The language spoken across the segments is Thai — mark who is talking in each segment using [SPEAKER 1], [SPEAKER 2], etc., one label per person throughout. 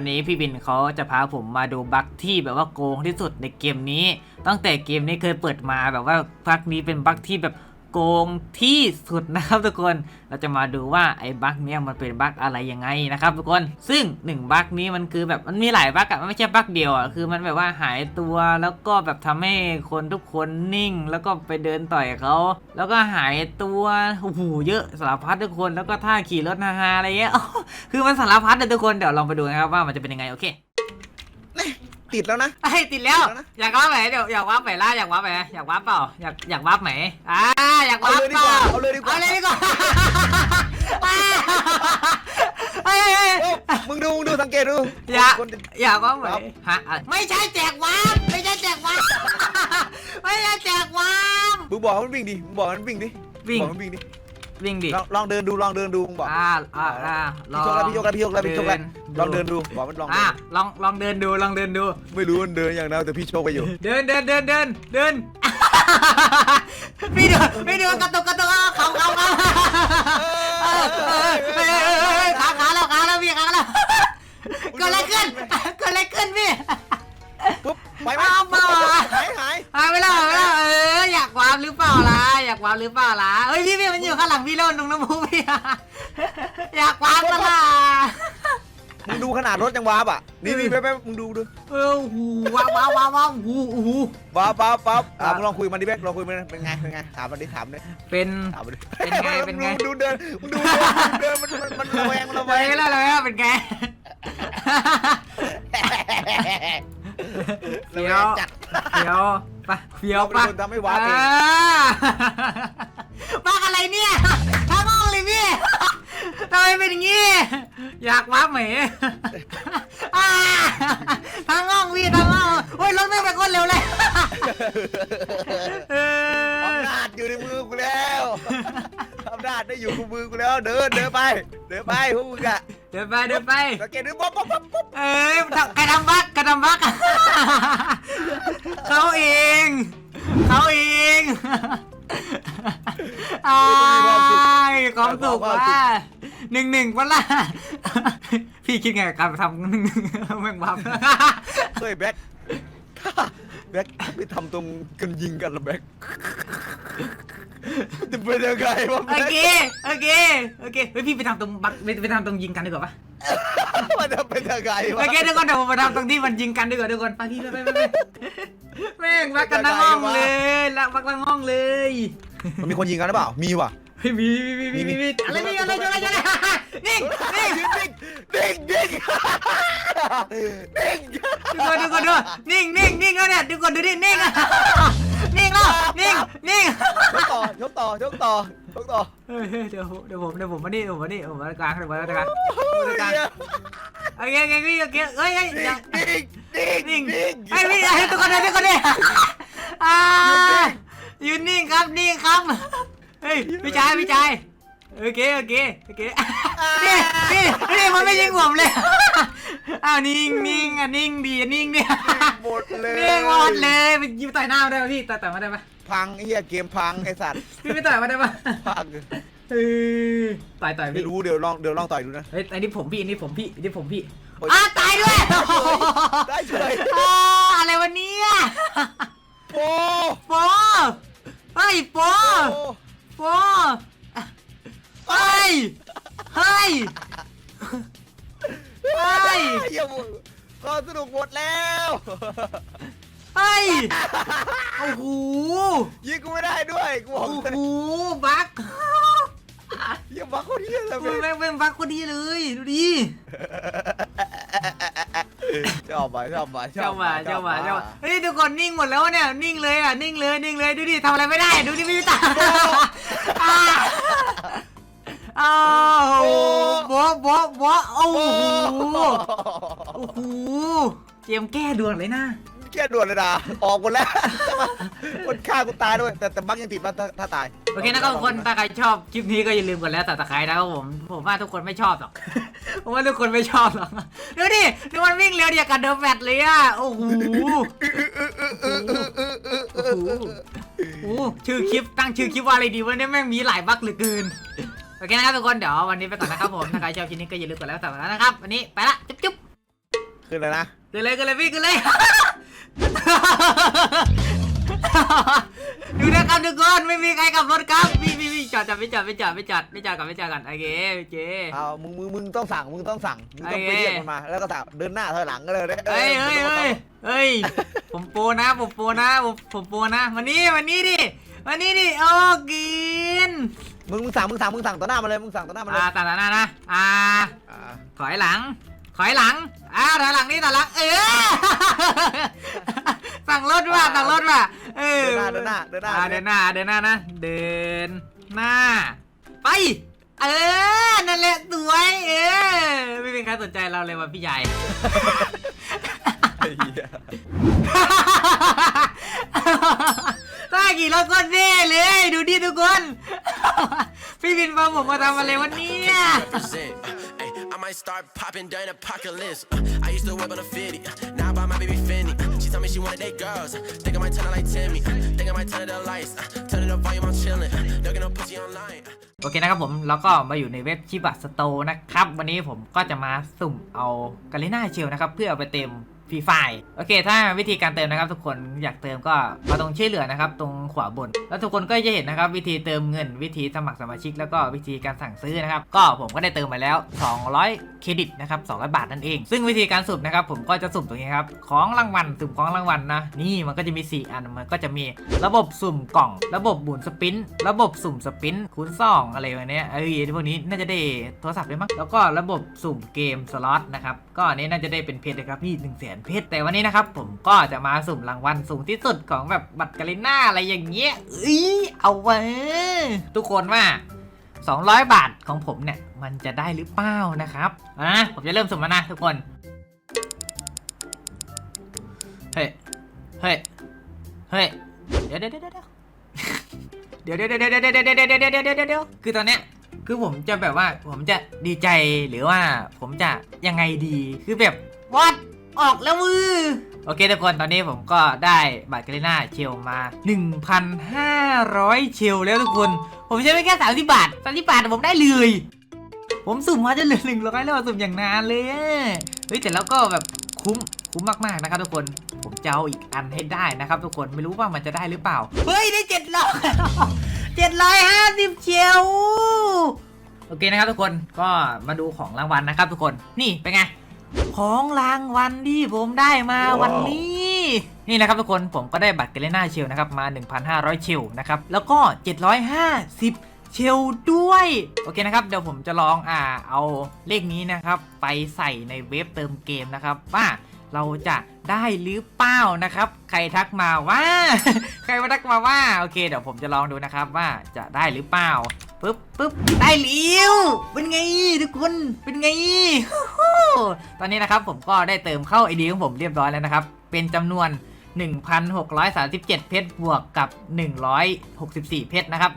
[SPEAKER 1] วันนี้พี่บินเขาจะพาผมมาดูบั๊กที่แบบว่าโกงที่สุดในเกมนี้ ตั้งแต่เกมนี้เคยเปิดมาแบบว่าบั๊กนี้เป็นบั๊กที่แบบ โกงที่สุดนะครับทุกคนเราจะมาดูว่าไอ้บั๊กเนี้ยมันเป็นบั๊กอะไรยังไงนะครับทุกคนซึ่งหนึ่งบั๊กนี้มันคือแบบมันมีหลายบั๊กอะมันไม่ใช่บั๊กเดียวอะคือมันแบบว่าหายตัวแล้วก็แบบทำให้คนทุกคนนิ่ง แล้วก็ไปเดินต่อยเขาแล้วก็หายตัวโอ้โหเยอะสารพัดทุกคนแล้วก็ท่าขี่รถฮาๆอะไรเงี้ยคือมันสารพัดเลยทุกคนเดี๋ยวลองไปดูนะครับว่ามันจะเป็นยังไงโอเค
[SPEAKER 2] ติดแล้วนะ
[SPEAKER 1] ไอ้ยติดแล้ว
[SPEAKER 2] ติดแล้วนะ
[SPEAKER 1] อยากวับไหมเดี๋ยวอยากวับไหมล่ะอยากวับไหมอยากวับเปล่า อยากอยากวับไหมอ่าอยาก
[SPEAKER 2] เอา
[SPEAKER 1] วับ
[SPEAKER 2] เลยดี
[SPEAKER 1] เป
[SPEAKER 2] ก
[SPEAKER 1] ล่า
[SPEAKER 2] ว่าเอาเลยดีกว่า
[SPEAKER 1] เอาเลยดีกว่าอ่าเฮ้ยเฮ้ยเฮ้ย
[SPEAKER 2] โอ้มึงดูมึงดูสังเกตดู
[SPEAKER 1] อยาก
[SPEAKER 2] คน
[SPEAKER 1] อยากวับไหม
[SPEAKER 2] วับ
[SPEAKER 1] ฮะอะไรไม่ใช่แจกวับไม่ใช่แจกวับไม่ใช่แจกวับ
[SPEAKER 2] มึงบอกให้มันวิ่งดิมึงบอกให้มันวิ่งดิ
[SPEAKER 1] วิ่ง
[SPEAKER 2] บอกให้มันวิ่งดิ
[SPEAKER 1] วิ่งดิ
[SPEAKER 2] ลองลองเดินดูลองเดินดูมึงบอก
[SPEAKER 1] อ่าอ่าอ่าลอง
[SPEAKER 2] พี่โชคแล้วพี่โชคแล้วพี่โชคแล้วพี่โชคแล้วลองเดินดูบอกมันลองเดิ
[SPEAKER 1] อ่านลองลองเดินดูลองเดินดู
[SPEAKER 2] ไม่รู้มันเดินอย่างนั้นแต่พี่โชคไปอยู่
[SPEAKER 1] เดินเดินเดินเดินเดิน พี่ดูพี่ดูกระตุกกระตุกเขาเขาเขาเออเออเออเออเออขาขาแล้วขาแล้วพี่ขาแล้วเกิดอะไรขึ้นเกิดอะไรขึ้นพี่
[SPEAKER 2] ปุ๊บไปไหม
[SPEAKER 1] เอาเปล่า
[SPEAKER 2] หายหาย
[SPEAKER 1] หายไปแล้วหายไปแล้วเอออยากวาร์ปหรือเปล่าล่ะ อยากวาร์ปหรือเปล่าล่ะเฮ้ยพี่พี่มันอยู่ข้างหลังพี่แล้วตรงน้ำพุพี่อยากวาร์ปปะล่ะ
[SPEAKER 2] มึงดูขนาดรถยังวาบอะ นี่นี่แป๊บๆมึงดูดู
[SPEAKER 1] เออหูว้าวว้าวว้าวว้าวหูหู
[SPEAKER 2] วาบปั๊บปั๊บอะ
[SPEAKER 1] อะ
[SPEAKER 2] มึงลองคุยมันดิแบ๊กลองคุยมันเป็นไงเป็นไงถามมันดิถามดิ
[SPEAKER 1] เป็น
[SPEAKER 2] ถามมันดิ
[SPEAKER 1] เป็นไงเป็นไง
[SPEAKER 2] มึดูเดินมึงดูเดินมึงเดินมันมันมันระแวงมันระแว
[SPEAKER 1] ไป
[SPEAKER 2] ง
[SPEAKER 1] แล้วเลยอะเป็นไง เฟี้ยว
[SPEAKER 2] จัด
[SPEAKER 1] เฟี้ยวปะเฟี้ยว
[SPEAKER 2] เป็น
[SPEAKER 1] ปะ
[SPEAKER 2] คนทำให้ว้าร์ปเอง
[SPEAKER 1] อ่ปักอะไรเนี่ยทั้งห้องเลยพี่ทำไมเป็นอย่างงี้ อยากว้าร์ปไหมอ่าทั้งห้องพี่ทั้งห้องโอ้ยรถไม่งไปคนเร็วเลยเออ
[SPEAKER 2] อำนาจอยู่ในมือกูแล้วอำนาจได้อยู่กับมือกูแล้ว เดินเดินไป เดินไปพวกมึงอะ
[SPEAKER 1] เดินไปเดินไป
[SPEAKER 2] สังเกตดูป๊อปป๊อปป๊อปป๊อป
[SPEAKER 1] เอ้ยทำใครทำบักใครทำบักเขาเองเขาเองไอ้ายความสุขว่าหนึ่งหนึ่งปะล่ะพี่คิดไงกับการทำหนึ่งหนึ่งแม่งบับ
[SPEAKER 2] เฮ้ยแบ็ค แบ็คไปทำตรงกันยิงกันเหรอแบ็คมันจะเป็นยังไงวะ
[SPEAKER 1] โอ
[SPEAKER 2] แบ็ค
[SPEAKER 1] เค โอเค โอเค เฮ้ยพี่ไปทำตรงบักไปไปทำตรงยิงกันดีกว่าปะ
[SPEAKER 2] มันจะเป็นยังไงวะ
[SPEAKER 1] โอเคทุกคนเดี๋ยวผมไปทำตรงที่มันยิงกันดีกว่าทุกคนไปพี่ไปไปไปไปแม่งบักกันทั้งห้องเลยละบักทั้งห้องเลย
[SPEAKER 2] มันมีคนยิงกันหรือเปล่า มีว่ะ
[SPEAKER 1] เฮ้ยมีมีมีมีมีอะไรมีอะไรอะไรอะไรนิ่งนิ่ง
[SPEAKER 2] ดิ้งดิ้งดิ้ง
[SPEAKER 1] ดูก่อนดูก่อนดูนิ่งนิ่งนิ่งแล้วเนี่ยดูก่อนดูดินิ่งนิ่งแล้วนิ่งนิ่ง
[SPEAKER 2] ชกต่อชกต่อชกต่อชกต่อ
[SPEAKER 1] เฮ้ยเดี๋ยวเดี๋ยวผมเดี๋ยวผมมานี่ผมมานี่ผมมากลางเดี๋ยวผมมากลางมากลางโอเคโอเคพี่โอเคเฮ้ยเฮ้ย
[SPEAKER 2] ดิ้งดิ้ง
[SPEAKER 1] นิ่ง
[SPEAKER 2] ดิ้ง
[SPEAKER 1] ไอ้พี่ไอ้ทุกคนเลยทุกคนเลยอ่ายืนนิ่งครับนิ่งครับเฮ้ยพี่ชายพี่ชายโอเคโอเคโอเคนี่นี่นี่มันไม่ยิงผมเลย อ้าวนิ่งนิ่งอะนิ่งดีนิ่งเนี่ย
[SPEAKER 2] หมดเลย
[SPEAKER 1] นิ่งหมดเลยไปยิงต่อยหน้ามาได้ไหมพี่ต่อยต่อยมาได้ไหม
[SPEAKER 2] พังไอ้เหี้ยเกมพังไอ้สัตว์
[SPEAKER 1] พี่ไม่ต่อยมาได้ปะ
[SPEAKER 2] พัง
[SPEAKER 1] เออต่อยต่อย
[SPEAKER 2] ไม่
[SPEAKER 1] พี่
[SPEAKER 2] รู้เดี๋ยวลองเดี๋ยวลองต่อยดูนะ
[SPEAKER 1] เฮ้ยอันนี้ผมพี่อันนี้ผมพี่อันนี้ผมพี่
[SPEAKER 2] โอ๊ย
[SPEAKER 1] อ้าตายด้วย
[SPEAKER 2] ได้เฉย
[SPEAKER 1] อ่าอะไรวันนี้
[SPEAKER 2] โอ้
[SPEAKER 1] โปเฮ้ยโป
[SPEAKER 2] โอ้
[SPEAKER 1] โปเฮ้ยเฮ้ย เฮ้ย
[SPEAKER 2] เหี้ยหมดก็สนุกหมดแล้ว
[SPEAKER 1] เฮ้ยโอ้โห
[SPEAKER 2] ยิงกูไม่ได้ด้วยกูบอก
[SPEAKER 1] โอ้
[SPEAKER 2] เลย
[SPEAKER 1] โหบัก
[SPEAKER 2] เหี้ยบักคนเหี้ยเลย
[SPEAKER 1] มันแม่งเป็นบักคนดีเลยดูดิ
[SPEAKER 2] ชอบมาชอบมา
[SPEAKER 1] เจ้าหมาเจ้าหมาเจ้าหมาเฮ้ยทุกคนนิ่งหมดแล้วเนี่ยนิ่งเลยอะนิ่งเลยนิ่งเลยดูดิทำอะไรไม่ได้ดูดิไม่มีตา อ่าอ้าวโบ๊ะโบ๊ะโบ๊ะโอ้โหโอ้โหเตรียมแก้ด่วนเลยนะ
[SPEAKER 2] แค่ด่วนเลยนะออกหมดแล้วคนฆ่ากูตายด้วย แต่แต่บักยังติดมาถ้าถ้าตาย
[SPEAKER 1] โอเคนะครับทุกคนถ้าใครชอบคลิปนี้ก็อย่าลืมกดแล้วแต่ตะไคร้นะครับผมผมว่าทุกคนไม่ชอบหรอก ผมว่าทุกคนไม่ชอบหรอกดูดิดูมันวิ่งเร็วเดียวกับเดอะแฟตเลยอะโอ้โหโอ้โหโอ้โหชื่อคลิปตั้งชื่อคลิปว่าอะไรดีวะเนี่ยแม่งมีหลายบั๊กเหลือเกิน โอเคนะครับทุกคนเดี๋ยววันนี้ไปก่อนนะครับผมถ้าใครชอบคลิปนี้ก็อย่าลืมกดแล้วแต่นะครับวันนี้ไปละจุ๊บจุ๊บ
[SPEAKER 2] ขึ้นเลยนะ
[SPEAKER 1] เกินเลยเกินเลยพี่เกินเลย ดูนะครับทุกคนไม่มีใครขับรถครับพี่พี่พี่จอดจอดไม่จอดไม่จอดไม่จอดไม่จอดก่อนไม่จอดก่อนโอเคโอเค
[SPEAKER 2] เอามึงมึงมึงต้องสั่งมึงต้องสั่งมึงต้องไป
[SPEAKER 1] โอเค
[SPEAKER 2] เรียกมันมาแล้วก็สั่งเดินหน้าถอยหลังก็เลย
[SPEAKER 1] เฮ้ยเฮ้ยเฮ้ยเฮ้ยผมโปรนะผมโปรนะผมผมโปรนะมานี่มานี่ดิมานี่ดิโอ้กิน
[SPEAKER 2] มึงมึงสั่งมึงสั่งมึงสั่งต่อหน้ามาเลยมึงสั่งต่อหน้ามาเลย
[SPEAKER 1] อ่าตัดหน้านะอ่า
[SPEAKER 2] อ่า
[SPEAKER 1] ถอยหลัง ถอยหลังอ่าถอยหลังนี่ถอยหลังเออสั่งรถว่ะสั่งรถว่ะเออ
[SPEAKER 2] เดินหน้าเดินหน้าเดินหน้า
[SPEAKER 1] อ่าเดินหน้าเดินหน้านะเดินหน้า ไปเออ นั่นแหละสวย เออ ไม่มีใครสนใจเราเลยว่ะพี่ใหญ่
[SPEAKER 2] ไอ้เหี้ย
[SPEAKER 1] ถ้ากี่รถก็เท่เลย ดูดิทุกคน พี่บินพาผมมาทำอะไรวันนี้
[SPEAKER 3] represent. Uh, ay, I might start popping during apocalypse. Uh, I used to whip on a 50. Uh, now I buy my baby Fendi. Uh, she told me she wanted date girls. Uh, think I might turn her like Timmy. Uh, think I might turn it the lights. Uh, turn it up volume, I'm chillin'. Uh, don't get no pussy online. Uh,
[SPEAKER 1] โอเคนะครับผมแล้วก็มาอยู่ในเว็บชิบะสโตนะครับ วันนี้ผมก็จะมาสุ่มเอากาลิน่าเชลนะครับ เพื่อเอาไปเต็ม ฟรีไฟโอเค ถ้าวิธีการเติมนะครับทุกคนอยากเติมก็มาตรงชื่อเหลือนะครับ ตรงขวาบน แล้วทุกคนก็จะเห็นนะครับ วิธีเติมเงิน วิธีสมัครสมาชิกแล้วก็วิธีการสั่งซื้อนะครับ ก็ผมก็ได้เติมมาแล้ว 200 เครดิตนะครับ200 บาทนั่นเอง ซึ่งวิธีการสุ่มนะครับ ผมก็จะสุ่มตรงนี้ครับของรางวัลสุ่มของรางวัลนะนี่มันก็จะมี 4 อันมันก็จะมีระบบสุ่มกล่อง ระบบบุนสปินระบบสุ่มสปินคูณ2อะไรแบบเนี้ยเอ้ยพวกนี้น่าจะได้โทรศัพท์ด้วยมั้งแล้วก็ระบบสุ่มเกมสล็อตนะครับก็อันนี้น่าจะได้เป็นเพชรนะครับนี่1นึ่งแสนเพชรแต่วันนี้นะครับ ผมก็จะมาสุ่มรางวัลสูงที่สุดของแบบบัตรกาลิน่าอะไรอย่างเงี้ยเอ้ยเอาไว้ทุกคนว่า 200 บาทของผมเนี่ย มันจะได้หรือเปล่านะครับอะผมจะเริ่มสุ่มแล้วนะทุกคนเฮ้ยเฮ้ยเฮ้ยเดี๋ยวเดี๋ยวเดี๋ยวเดี๋ยวเดี๋ยวเดี๋ยวเดี๋ยวเดี๋ยวเดี๋ยวเดี๋ยวเดี๋ยวเดี๋ยวเดี๋ยวเดี๋ยวเดี๋ยวคือตอนเนี้ยคือผมจะแบบว่าผมจะดีใจหรือว่าผมจะยังไงดีคือแบบวัด ออกแล้วมือโอเคทุกคนตอนนี้ผมก็ได้บัตรกาลิน่าเชลมา 1,500 เชลแล้วทุกคน ผมใช้ไปแค่ 30 บาท 30 บาทผมได้เลย ผมสุ่มมาจะเหลือหนึ่งร้อยแล้วสุ่มอย่างนานเลยเฮ้ยแต่แล้วก็แบบคุ้มคุ้มมากๆนะครับทุกคนผมจะเอาอีกอันให้ได้นะครับทุกคนไม่รู้ว่ามันจะได้หรือเปล่า เฮ้ยได้เจ็ดร้อยเจ็ดร้อยห้าสิบเชลโอเคนะครับทุกคนก็มาดูของรางวัลนะครับทุกคนนี่เป็นไง ของรางวัลที่ผมได้มาวันนี้ นี่นะครับทุกคนผมก็ได้บัตรเกเลน่าเชลนะครับมา 1,500 เชลนะครับแล้วก็ 750เชลด้วย โอเคนะครับ เดี๋ยวผมจะลองอ่าเอาเลขนี้นะครับ ไปใส่ในเว็บเติมเกมนะครับ ว่าเราจะได้หรือเปล่านะครับ ใครทักมาว่า ใครมาทักมาว่าโอเค เดี๋ยวผมจะลองดูนะครับว่าจะได้หรือเปล่าปึ๊บปึ๊บได้เลี้ยวเป็นไงทุกคนเป็นไง ตอนนี้นะครับผมก็ได้เติมเข้าไอดีของผมเรียบร้อยแล้วนะครับ เป็นจำนวน 1,637 เพชรบวกกับ 164 เพชรนะครับ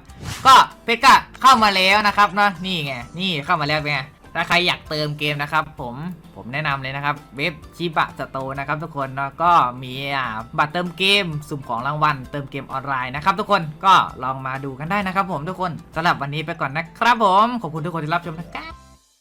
[SPEAKER 1] ก็เพชรก็เข้ามาแล้วนะครับเนาะนี่ไงนี่เข้ามาแล้วเป็นไงถ้าใครอยากเติมเกมนะครับ ผมผมแนะนำเลยนะครับ เว็บชิบะสโตนะครับ ทุกคนเนาะก็มีอ่าบัตรเติมเกมสุ่มของรางวัลเติมเกมออนไลน์นะครับ ทุกคนก็ลองมาดูกันได้นะครับ ผมทุกคนสำหรับวันนี้ไปก่อนนะครับ ผมขอบคุณทุกคนที่รับชมนะครับ